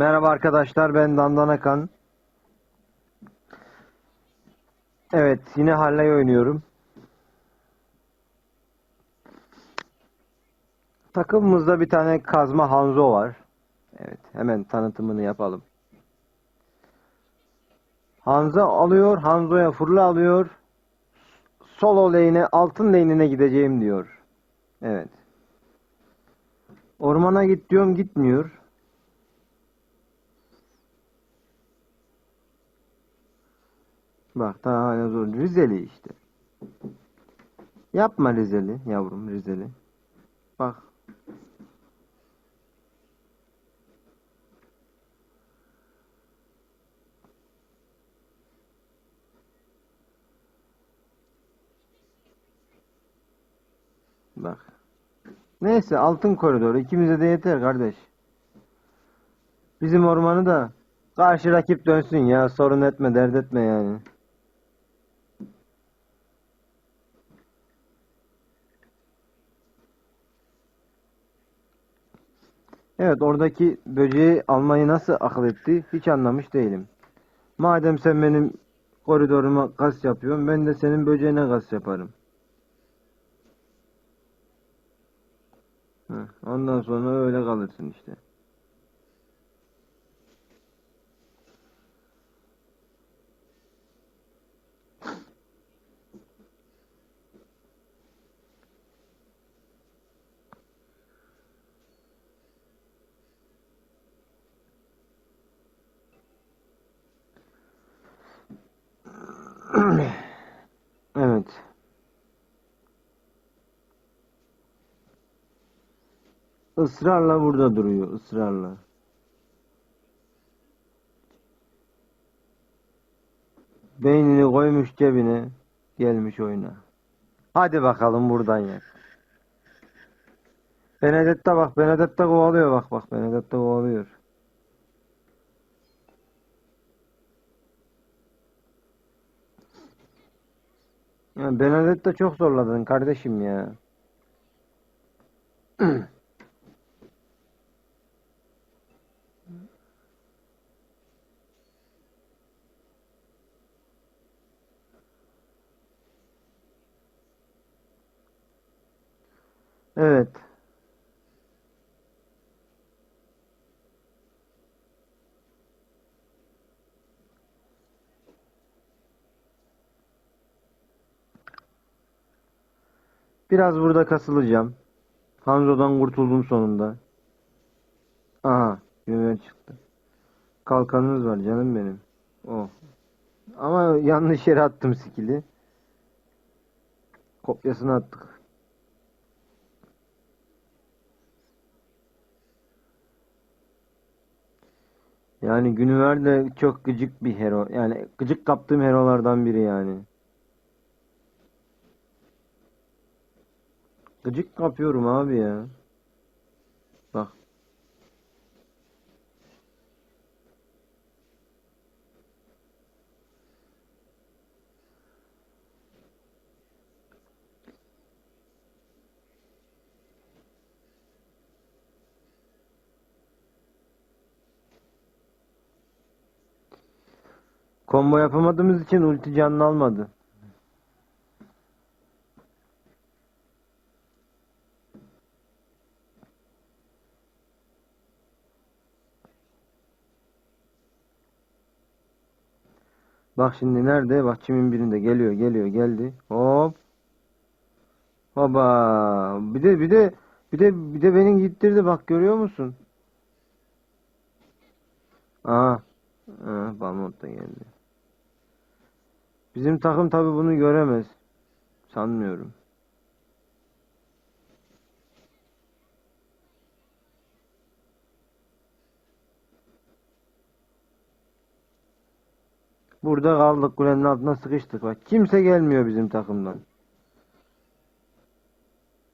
Merhaba arkadaşlar ben Dandan Akan. Evet yine Halley oynuyorum. Takımımızda bir tane kazma Hanzo var. Evet hemen tanıtımını yapalım. Hanzo alıyor, Hanzo'ya fırla alıyor. Solo lane'e, altın lane'ine gideceğim diyor. Evet. Ormana git diyorum gitmiyor. Bak daha hala zor. Rizeli işte. Yapma Rizeli yavrum Rizeli. Bak. Bak. Neyse altın koridoru ikimize de yeter kardeş. Bizim ormanı da karşı rakip dönsün ya sorun etme dert etme yani. Evet oradaki böceği almayı nasıl akıl etti hiç anlamış değilim. Madem sen benim koridoruma gaz yapıyorsun ben de senin böceğine gaz yaparım. Ondan sonra öyle kalırsın işte. Evet. Israrla burada duruyor, ısrarla. Beynini koymuş cebine, gelmiş oyuna. Hadi bakalım buradan yak. Benedetta bak, Benedetta kovalıyor bak bak, Benedetta kovalıyor. Ya Benedetta çok zorladın kardeşim ya. Evet. Biraz burada kasılacağım. Hanzo'dan kurtuldum sonunda. Aha, güven çıktı. Kalkanınız var canım benim. Oh. Ama yanlış yere attım skill'i. Kopyasını attık. Yani Günüver de çok gıcık bir hero. Yani gıcık kaptığım herolardan biri yani. Gıcık kapıyorum abi ya. Bak. Combo yapamadığımız için ulti canını almadı. Bak şimdi nerede? Bak çimin birinde geliyor, geliyor, geldi. Hop. Hoba. Bir de bir de bir de bir de beni gittirdi bak görüyor musun? Aha. Aha, Balmont da geldi. Bizim takım tabi bunu göremez. Sanmıyorum. Burada kaldık kulenin altına sıkıştık bak. Kimse gelmiyor bizim takımdan.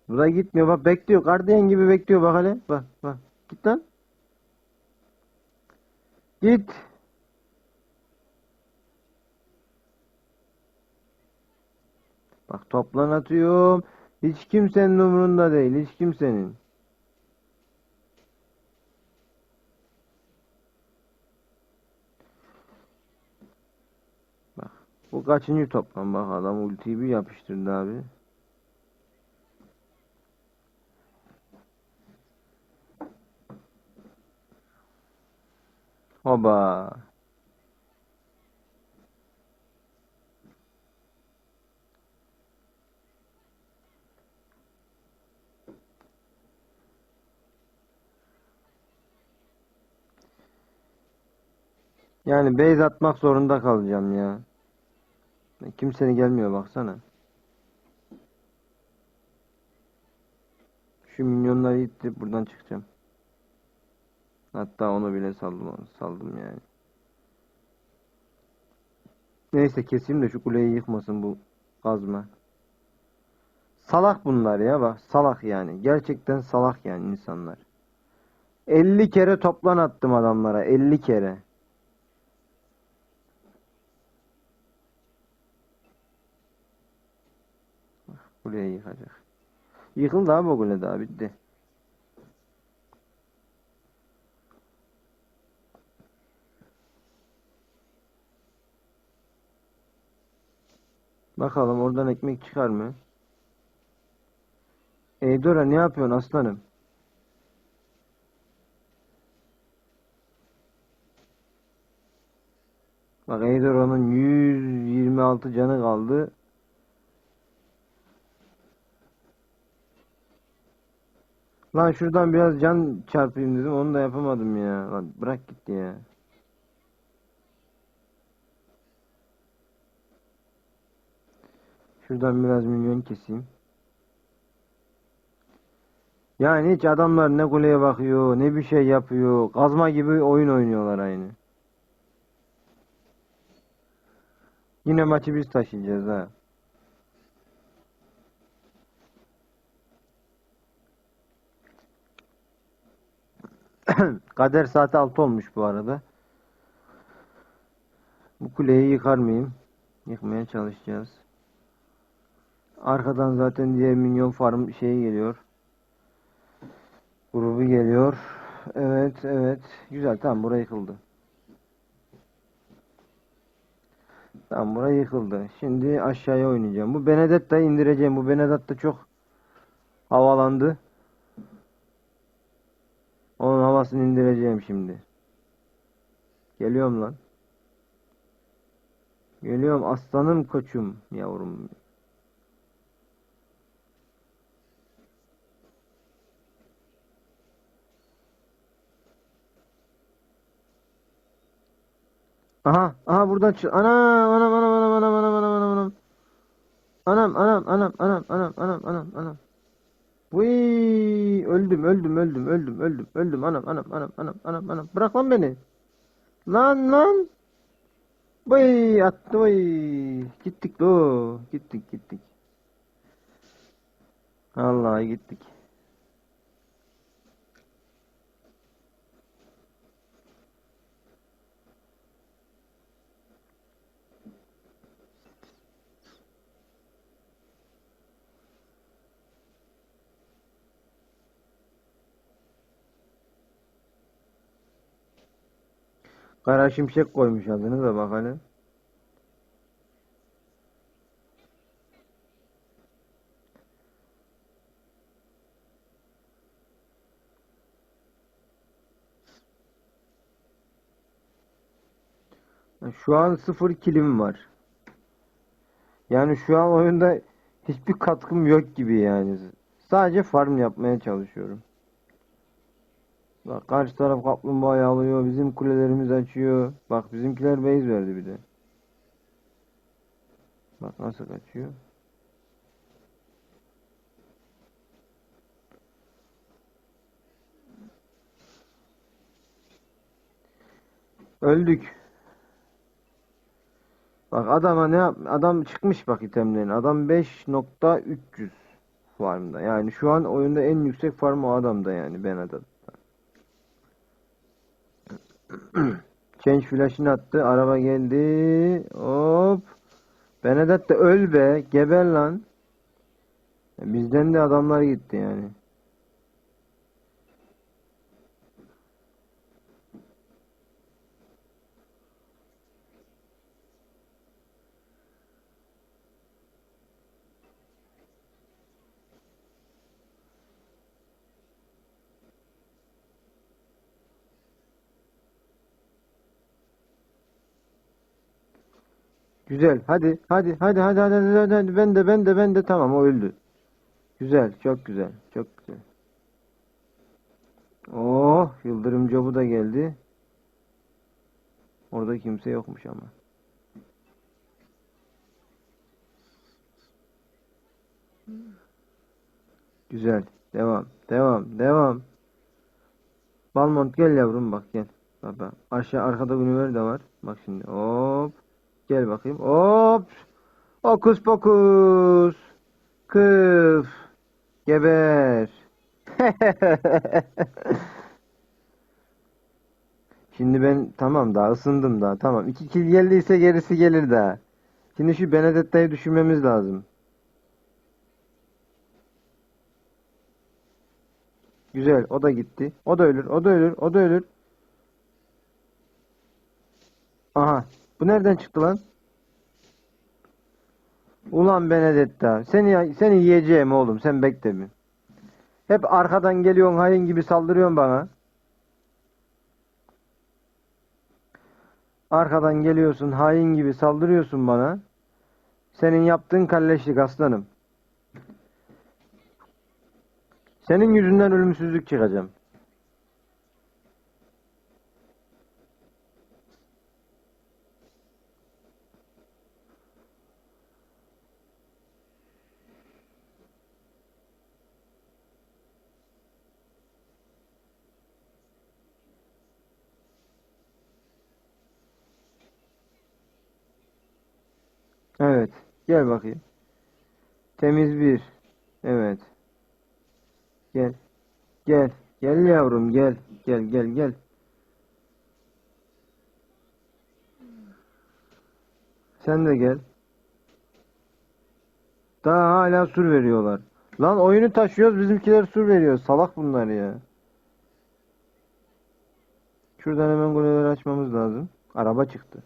Bu da gitmiyor bak bekliyor. Gardiyan gibi bekliyor bak hele. Bak bak. Git lan. Git. Bak toplan atıyorum. Hiç kimsenin umurunda değil. Hiç kimsenin. Bu kaçıncı toplam bak adam ultiyi bir yapıştırdı abi. Hoba. Yani base atmak zorunda kalacağım ya. Kimsenin gelmiyor baksana. Şu minyonları ittirip buradan çıkacağım. Hatta onu bile saldım, saldım yani. Neyse keseyim de şu kuleyi yıkmasın bu kazma. Salak bunlar ya bak salak yani. Gerçekten salak yani insanlar. 50 kere toplan attım adamlara 50 kere. Kuleyi yıkacak. Yıkıldı abi o kule daha bitti. Bakalım oradan ekmek çıkar mı? Eydora ne yapıyorsun aslanım? Bak Eydora'nın 126 canı kaldı. Lan şuradan biraz can çarpayım dedim onu da yapamadım ya. Lan bırak gitti ya. Şuradan biraz minyon keseyim. Yani hiç adamlar ne kuleye bakıyor, ne bir şey yapıyor. Kazma gibi oyun oynuyorlar aynı. Yine maçı biz taşıyacağız ha. Kader saati 6 olmuş bu arada. Bu kuleyi yıkar mıyım? Yıkmaya çalışacağız. Arkadan zaten diğer minyon farm şeyi geliyor. Grubu geliyor. Evet, evet. Güzel. Tamam, burası yıkıldı. Tamam, burası yıkıldı. Şimdi aşağıya oynayacağım. Bu Benedetta'yı indireceğim. Bu Benedetta çok havalandı. Havasını indireceğim şimdi. Geliyorum lan. Geliyorum aslanım koçum yavrum. Aha, aha buradan çık. Ana, anam, anam, anam, anam, anam, anam, anam, anam. Anam, anam, anam, anam, anam, anam, anam, anam. Vıy, öldüm, öldüm, öldüm, öldüm, öldüm, öldüm. Anam, anam, anam, anam, anam, anam. Bırak lan beni. Lan, lan. Vıy, attı vıy. Gittik lo. Gittik, gittik. Vallahi gittik. Kara şimşek koymuş adını da bak hele. Şu an sıfır kilim var. Yani şu an oyunda hiçbir katkım yok gibi yani. Sadece farm yapmaya çalışıyorum. Bak karşı taraf kaplumbağayı alıyor. Bizim kulelerimiz açıyor. Bak bizimkiler base verdi bir de. Bak nasıl kaçıyor. Öldük. Bak adama ne yap adam çıkmış bak itemlerin. Adam 5.300 farmda. Yani şu an oyunda en yüksek farm o adamda yani ben adam. Change flash'ını attı. Araba geldi. Hop. Benedetta öl be. Geber lan. Bizden de adamlar gitti yani. Güzel. Hadi, hadi, hadi, hadi, hadi, hadi, hadi. Ben de, ben de, ben de. Tamam, o öldü. Güzel, çok güzel, çok güzel. Oh, Yıldırım Cobu da geldi. Orada kimse yokmuş ama. Güzel. Devam, devam, devam. Balmont gel yavrum bak gel. Bak bak. Aşağı arkada Univer de var. Bak şimdi. Hop. Gel bakayım. Hop. Okus pokus. Kıf. Geber. Şimdi ben tamam daha ısındım daha tamam. İki kill geldiyse gerisi gelir daha. Şimdi şu Benedetta'yı düşünmemiz lazım. Güzel o da gitti. O da ölür o da ölür o da ölür. Aha bu nereden çıktı lan? Ulan Benedetta seni seni yiyeceğim oğlum sen bekle mi? Hep arkadan geliyorsun hain gibi saldırıyorsun bana. Arkadan geliyorsun hain gibi saldırıyorsun bana. Senin yaptığın kalleşlik aslanım. Senin yüzünden ölümsüzlük çıkacağım. Evet. Gel bakayım. Temiz bir. Evet. Gel. Gel. Gel yavrum gel. Gel gel gel. Sen de gel. Daha hala sur veriyorlar. Lan oyunu taşıyoruz bizimkiler sur veriyor. Salak bunlar ya. Şuradan hemen golleri açmamız lazım. Araba çıktı.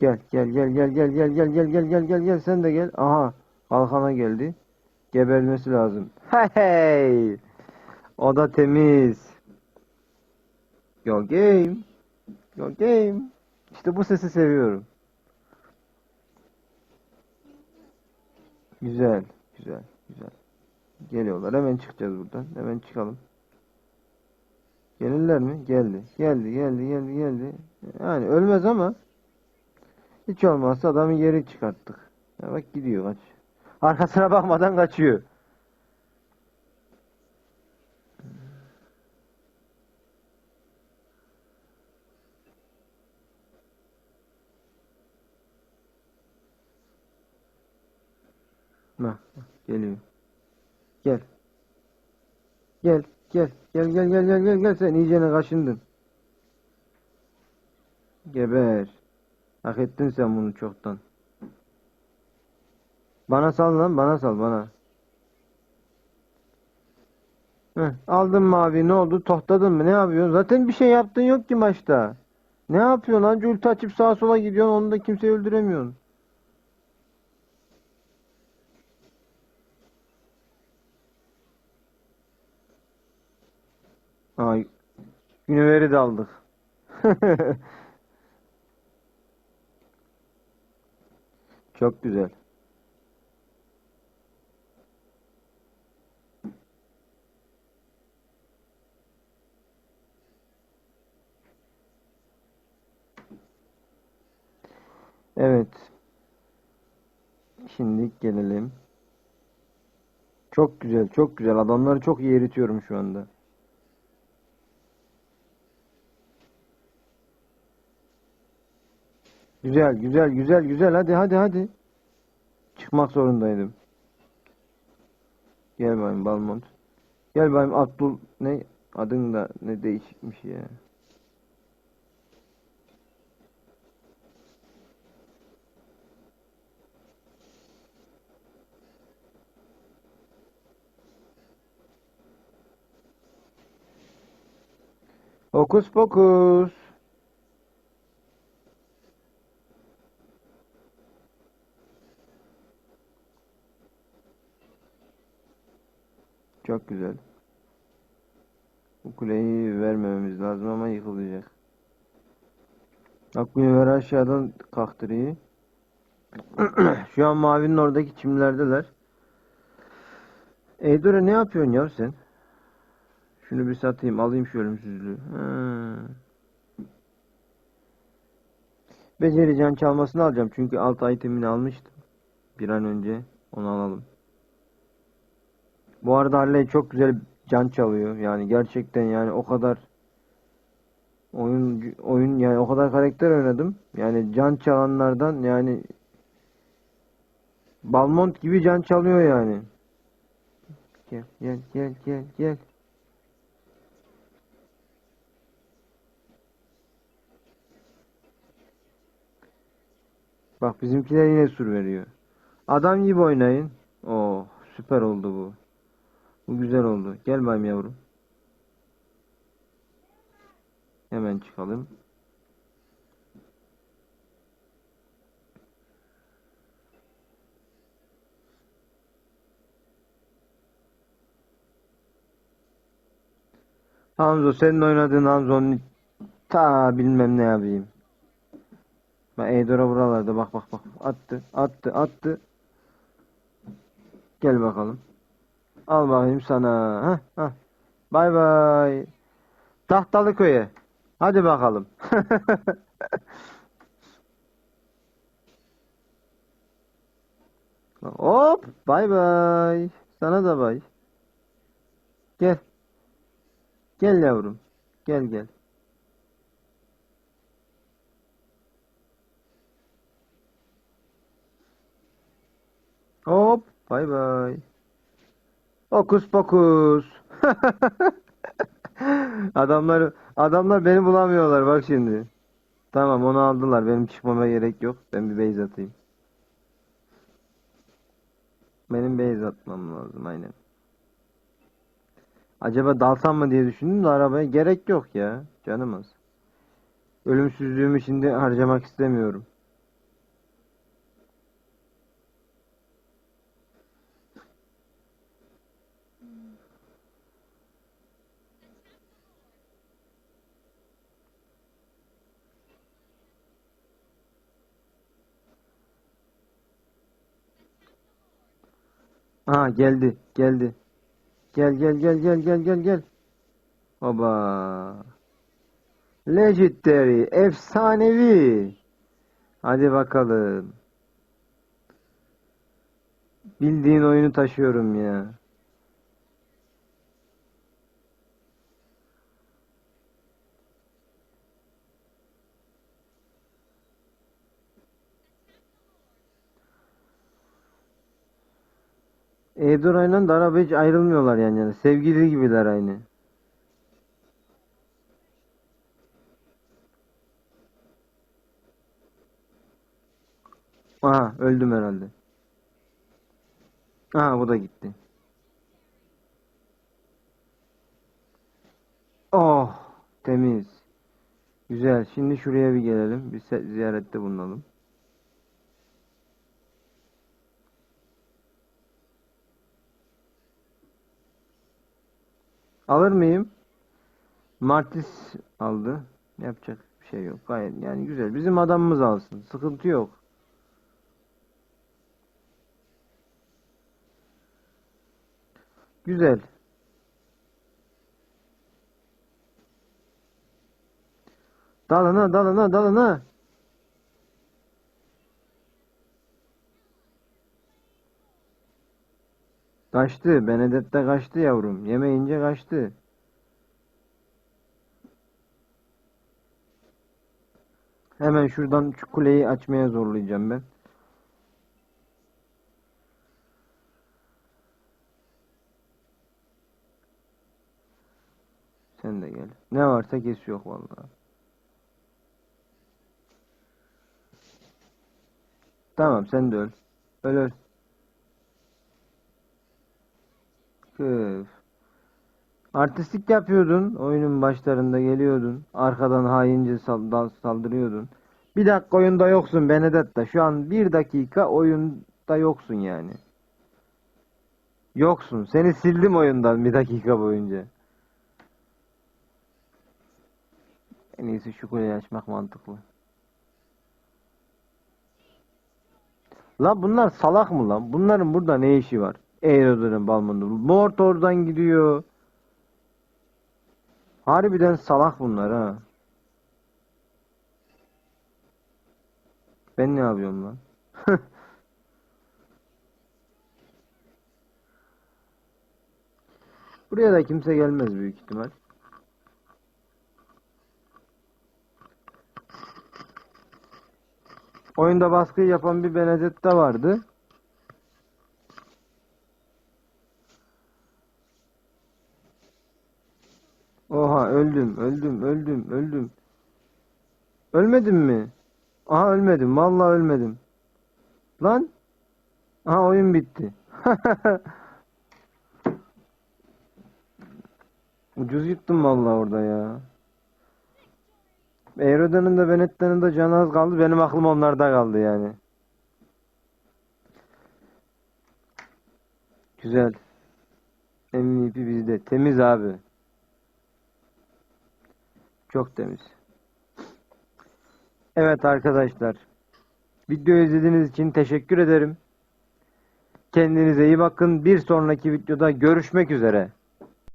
Gel gel gel gel gel gel gel gel gel gel gel gel sen de gel. Aha kalkana geldi. Gebermesi lazım. Hey! O da temiz. Yo game. Yo game. İşte bu sesi seviyorum. Güzel, güzel, güzel. Geliyorlar. Hemen çıkacağız buradan. Hemen çıkalım. Gelirler mi? Geldi. Geldi, geldi, geldi, geldi. Yani ölmez ama hiç olmazsa adamı geri çıkarttık. Ya bak gidiyor kaç. Arkasına bakmadan kaçıyor. Bak, geliyor. Gel. Gel, gel. Gel gel gel gel gel gel sen iyicene kaşındın. Geber. Hak ettin sen bunu çoktan. Bana sal lan bana sal bana. Heh, aldın mavi ne oldu tohtadın mı ne yapıyorsun? Zaten bir şey yaptın yok ki maçta. Ne yapıyorsun lan? Ulti açıp sağa sola gidiyorsun onu da kimseyi öldüremiyorsun. Ay. Güneveri de aldık. Çok güzel. Evet. Şimdi gelelim. Çok güzel, çok güzel. Adamları çok iyi eritiyorum şu anda. Güzel, güzel, güzel, güzel. Hadi, hadi, hadi. Çıkmak zorundaydım. Gel bayım Balmont. Gel bayım Abdul ne adın da ne değişikmiş ya. Hokus pokus. Güzel. Bu kuleyi vermememiz lazım ama yıkılacak. Bak Günever aşağıdan kaktırıyor. Şu an mavinin oradaki çimlerdeler. Eydora ne yapıyorsun ya sen? Şunu bir satayım alayım şu ölümsüzlüğü. Ha. Beceri can çalmasını alacağım çünkü alt itemini almıştım. Bir an önce onu alalım. Bu arada Harley çok güzel can çalıyor. Yani gerçekten yani o kadar oyun oyun yani o kadar karakter oynadım. Yani can çalanlardan yani Balmont gibi can çalıyor yani. Gel gel gel gel gel. Bak bizimkiler yine sur veriyor. Adam gibi oynayın. Oh süper oldu bu. Bu güzel oldu. Gel bayım yavrum. Hemen çıkalım. Hanzo senin oynadığın Hanzo'nun ta bilmem ne yapayım. Bak Eidora buralarda bak bak bak attı attı attı. Gel bakalım. Al bakayım sana. Hah hah. Bay bay. Tahtalı köye. Hadi bakalım. Hop, bay bay. Sana da bay. Gel. Gel yavrum. Gel gel. Hop, bay bay. Okus pokus. Adamlar adamlar beni bulamıyorlar bak şimdi. Tamam onu aldılar. Benim çıkmama gerek yok. Ben bir base atayım. Benim base atmam lazım aynen. Acaba dalsam mı diye düşündüm de arabaya gerek yok ya. Canım az. Ölümsüzlüğümü şimdi harcamak istemiyorum. Aha geldi, geldi. Gel gel gel gel gel gel gel. Oba. Legendary, efsanevi. Hadi bakalım. Bildiğin oyunu taşıyorum ya. Eudora'yla da araba hiç ayrılmıyorlar yani, yani. Sevgili gibiler aynı. Aha öldüm herhalde. Aha bu da gitti. Oh temiz. Güzel. Şimdi şuraya bir gelelim. Bir ziyarette bulunalım. Alır mıyım? Martis aldı. Yapacak bir şey yok. Gayet yani güzel. Bizim adamımız alsın. Sıkıntı yok. Güzel. Dalına dalına dalına. Kaçtı. Benedetta kaçtı yavrum. Yemeyince kaçtı. Hemen şuradan şu kuleyi açmaya zorlayacağım ben. Sen de gel. Ne varsa kesiyor vallahi. Tamam sen de öl. Öl öl. Püf. Artistlik yapıyordun. Oyunun başlarında geliyordun. Arkadan haince sal saldırıyordun. Bir dakika oyunda yoksun Benedetta. Şu an bir dakika oyunda yoksun yani. Yoksun. Seni sildim oyundan bir dakika boyunca. En iyisi şu kuleyi açmak mantıklı. La bunlar salak mı lan? Bunların burada ne işi var? Aerodrome Balmon'da. Mort oradan gidiyor. Harbiden salak bunlar ha. Ben ne yapıyorum lan? Buraya da kimse gelmez büyük ihtimal. Oyunda baskıyı yapan bir Benedetta vardı. Oha öldüm, öldüm, öldüm, öldüm. Ölmedim mi? Aha ölmedim, vallahi ölmedim. Lan? Aha oyun bitti. Ucuz yuttum vallahi orada ya. Aeroda'nın da Benetta'nın da canı az kaldı. Benim aklım onlarda kaldı yani. Güzel. MVP bizde. Temiz abi. Çok temiz. Evet arkadaşlar. Videoyu izlediğiniz için teşekkür ederim. Kendinize iyi bakın. Bir sonraki videoda görüşmek üzere.